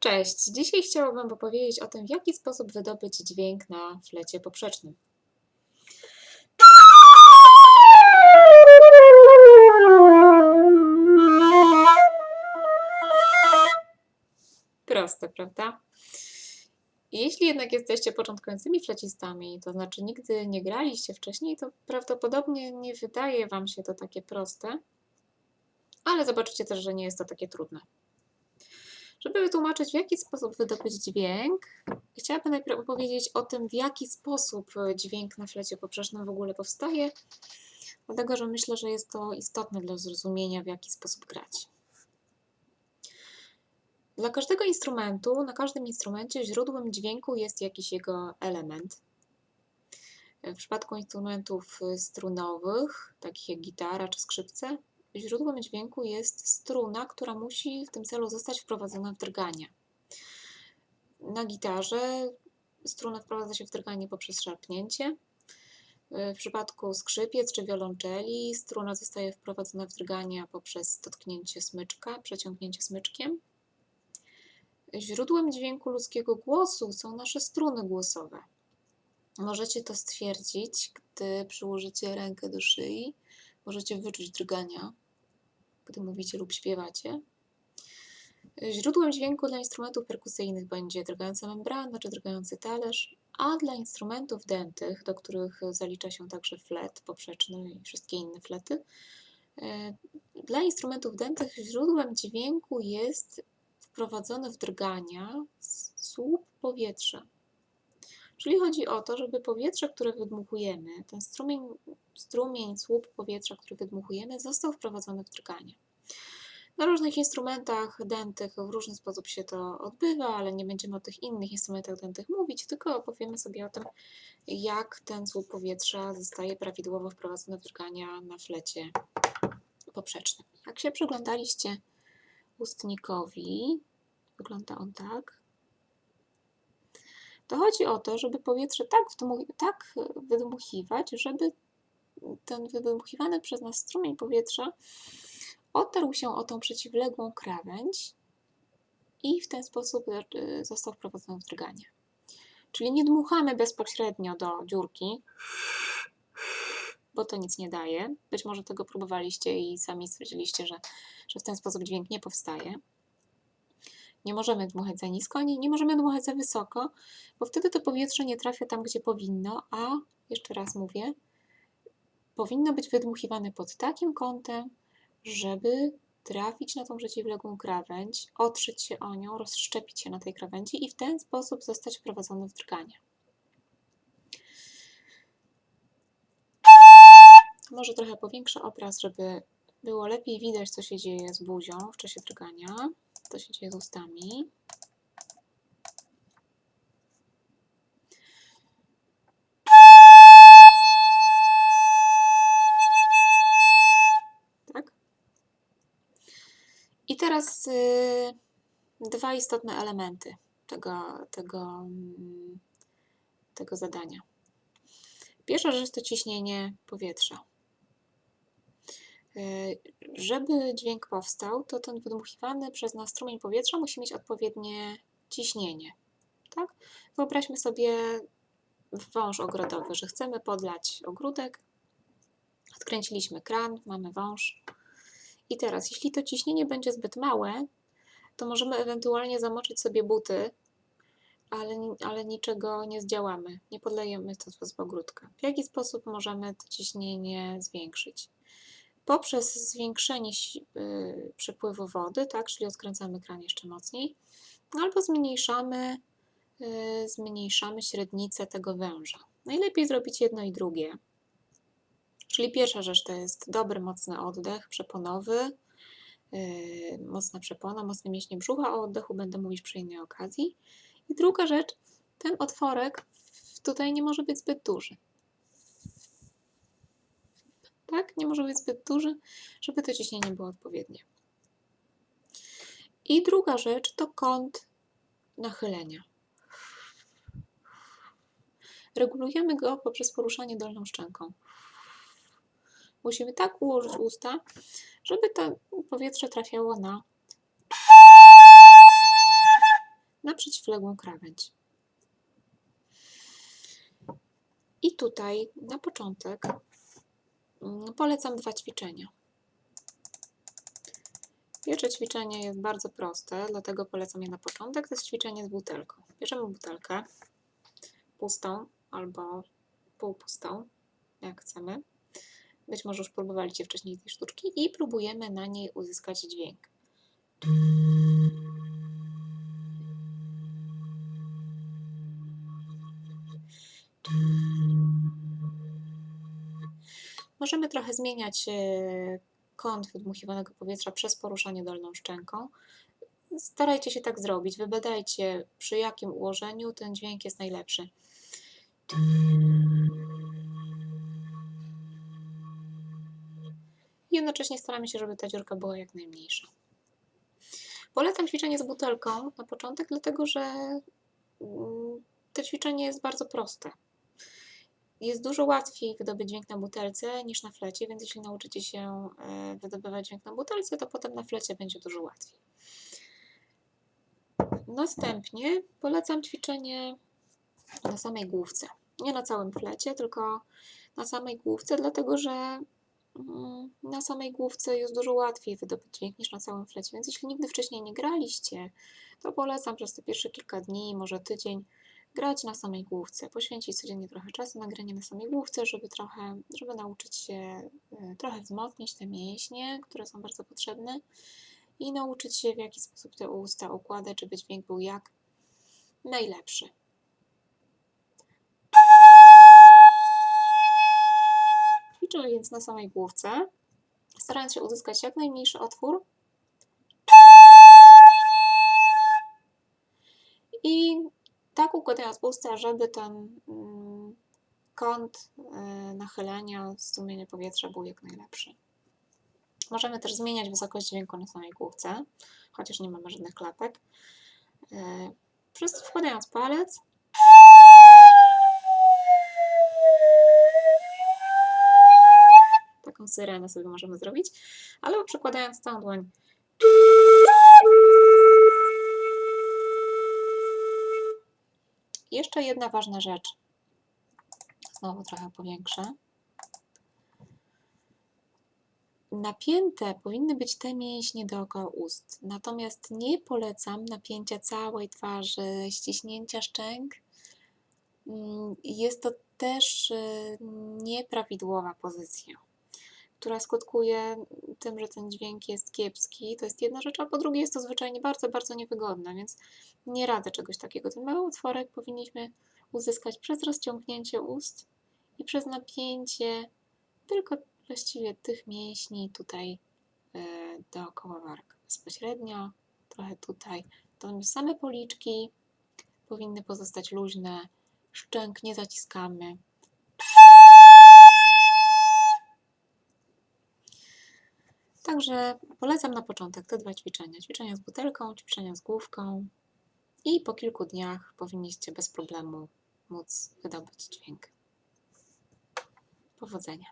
Cześć! Dzisiaj chciałabym opowiedzieć o tym, w jaki sposób wydobyć dźwięk na flecie poprzecznym. Proste, prawda? Jeśli jednak jesteście początkującymi flecistami, to znaczy nigdy nie graliście wcześniej, to prawdopodobnie nie wydaje Wam się to takie proste, ale zobaczycie też, że nie jest to takie trudne. Żeby wytłumaczyć, w jaki sposób wydobyć dźwięk, chciałabym najpierw opowiedzieć o tym, w jaki sposób dźwięk na flecie poprzecznym w ogóle powstaje, dlatego że myślę, że jest to istotne dla zrozumienia, w jaki sposób grać. Dla każdego instrumentu, na każdym instrumencie źródłem dźwięku jest jakiś jego element. W przypadku instrumentów strunowych, takich jak gitara czy skrzypce, źródłem dźwięku jest struna, która musi w tym celu zostać wprowadzona w drganie. Na gitarze struna wprowadza się w drganie poprzez szarpnięcie. W przypadku skrzypiec czy wiolonczeli struna zostaje wprowadzona w drganie poprzez dotknięcie smyczka, przeciągnięcie smyczkiem. Źródłem dźwięku ludzkiego głosu są nasze struny głosowe. Możecie to stwierdzić, gdy przyłożycie rękę do szyi. Możecie wyczuć drgania, gdy mówicie lub śpiewacie. Źródłem dźwięku dla instrumentów perkusyjnych będzie drgająca membrana czy drgający talerz, a dla instrumentów dętych, do których zalicza się także flet poprzeczny i wszystkie inne flety, dla instrumentów dętych źródłem dźwięku jest wprowadzone w drgania słup powietrza. Czyli chodzi o to, żeby powietrze, które wydmuchujemy, ten strumień, strumień słup powietrza, który wydmuchujemy, został wprowadzony w drganie. Na różnych instrumentach dętych w różny sposób się to odbywa, ale nie będziemy o tych innych instrumentach dętych mówić, tylko opowiemy sobie o tym, jak ten słup powietrza zostaje prawidłowo wprowadzony w drgania na flecie poprzecznym. Jak się przyglądaliście ustnikowi, wygląda on tak, to chodzi o to, żeby powietrze tak, tak wydmuchiwać, żeby ten wydmuchiwany przez nas strumień powietrza otarł się o tą przeciwległą krawędź i w ten sposób został wprowadzony w drganie. Czyli nie dmuchamy bezpośrednio do dziurki, bo to nic nie daje. Być może tego próbowaliście i sami stwierdziliście, że, że w ten sposób dźwięk nie powstaje. Nie możemy dmuchać za nisko, nie, nie możemy dmuchać za wysoko, bo wtedy to powietrze nie trafia tam, gdzie powinno, a jeszcze raz mówię, powinno być wydmuchiwane pod takim kątem, żeby trafić na tą przeciwległą krawędź, otrzeć się o nią, rozszczepić się na tej krawędzi i w ten sposób zostać wprowadzony w drganie. Może trochę powiększę obraz, żeby było lepiej widać, co się dzieje z buzią w czasie drgania, co się dzieje z ustami. Tak? I teraz y, dwa istotne elementy tego, tego, tego zadania. Pierwsza rzecz to ciśnienie powietrza. Żeby dźwięk powstał, to ten wydmuchiwany przez nas strumień powietrza musi mieć odpowiednie ciśnienie. Tak? Wyobraźmy sobie wąż ogrodowy, że chcemy podlać ogródek. Odkręciliśmy kran, mamy wąż. I teraz, jeśli to ciśnienie będzie zbyt małe, to możemy ewentualnie zamoczyć sobie buty, ale, ale niczego nie zdziałamy, nie podlejemy to sposób ogródka. W jaki sposób możemy to ciśnienie zwiększyć? Poprzez zwiększenie y, przepływu wody, tak, czyli odkręcamy kran jeszcze mocniej, albo zmniejszamy, y, zmniejszamy średnicę tego węża. Najlepiej zrobić jedno i drugie. Czyli pierwsza rzecz to jest dobry, mocny oddech przeponowy, y, mocna przepona, mocne mięśnie brzucha. O oddechu będę mówić przy innej okazji. I druga rzecz, ten otworek tutaj nie może być zbyt duży tak? Nie może być zbyt duży, żeby to ciśnienie było odpowiednie. I druga rzecz to kąt nachylenia. Regulujemy go poprzez poruszanie dolną szczęką. Musimy tak ułożyć usta, żeby to powietrze trafiało na równoległą krawędź. I tutaj na początek polecam dwa ćwiczenia. Pierwsze ćwiczenie jest bardzo proste, dlatego polecam je na początek. To jest ćwiczenie z butelką. Bierzemy butelkę pustą albo półpustą, jak chcemy. Być może już próbowaliście wcześniej tej sztuczki i próbujemy na niej uzyskać dźwięk. Możemy trochę zmieniać e, kąt wydmuchiwanego powietrza przez poruszanie dolną szczęką. Starajcie się tak zrobić. Wybadajcie, przy jakim ułożeniu ten dźwięk jest najlepszy. I jednocześnie staramy się, żeby ta dziurka była jak najmniejsza. Polecam ćwiczenie z butelką na początek, dlatego że mm, to ćwiczenie jest bardzo proste. Jest dużo łatwiej wydobyć dźwięk na butelce niż na flecie, więc jeśli nauczycie się e, wydobywać dźwięk na butelce, to potem na flecie będzie dużo łatwiej. Następnie polecam ćwiczenie na samej główce. Nie na całym flecie, tylko na samej główce, dlatego że mm, na samej główce jest dużo łatwiej wydobyć dźwięk niż na całym flecie. Więc jeśli nigdy wcześniej nie graliście, to polecam przez te pierwsze kilka dni, może tydzień, grać na samej główce, poświęcić codziennie trochę czasu na granie na samej główce, żeby trochę, żeby nauczyć się y, trochę wzmocnić te mięśnie, które są bardzo potrzebne i nauczyć się w jaki sposób te usta układać, żeby dźwięk był jak najlepszy. Ćwiczymy więc na samej główce, starając się uzyskać jak najmniejszy otwór i tak układając usta, żeby ten mm, kąt y, nachylenia, strumienia powietrza był jak najlepszy. Możemy też zmieniać wysokość dźwięku na samej główce, chociaż nie mamy żadnych klapek. Y, Przez wkładając palec taką syrenę sobie możemy zrobić, albo przekładając całą dłoń Jeszcze jedna ważna rzecz. Znowu trochę powiększę. Napięte powinny być te mięśnie dookoła ust. Natomiast nie polecam napięcia całej twarzy, ściśnięcia szczęk. Mm, Jest to też y, nieprawidłowa pozycja, która skutkuje tym, że ten dźwięk jest kiepski. To jest jedna rzecz, a po drugie jest to zwyczajnie bardzo, bardzo niewygodne, więc nie radzę czegoś takiego. Ten mały otworek powinniśmy uzyskać przez rozciągnięcie ust i przez napięcie tylko właściwie tych mięśni tutaj e, dookoła warg. Bezpośrednio, trochę tutaj. Natomiast same policzki powinny pozostać luźne, szczęk nie zaciskamy. Także polecam na początek te dwa ćwiczenia. Ćwiczenia z butelką, ćwiczenia z główką i po kilku dniach powinniście bez problemu móc wydobyć dźwięk. Powodzenia.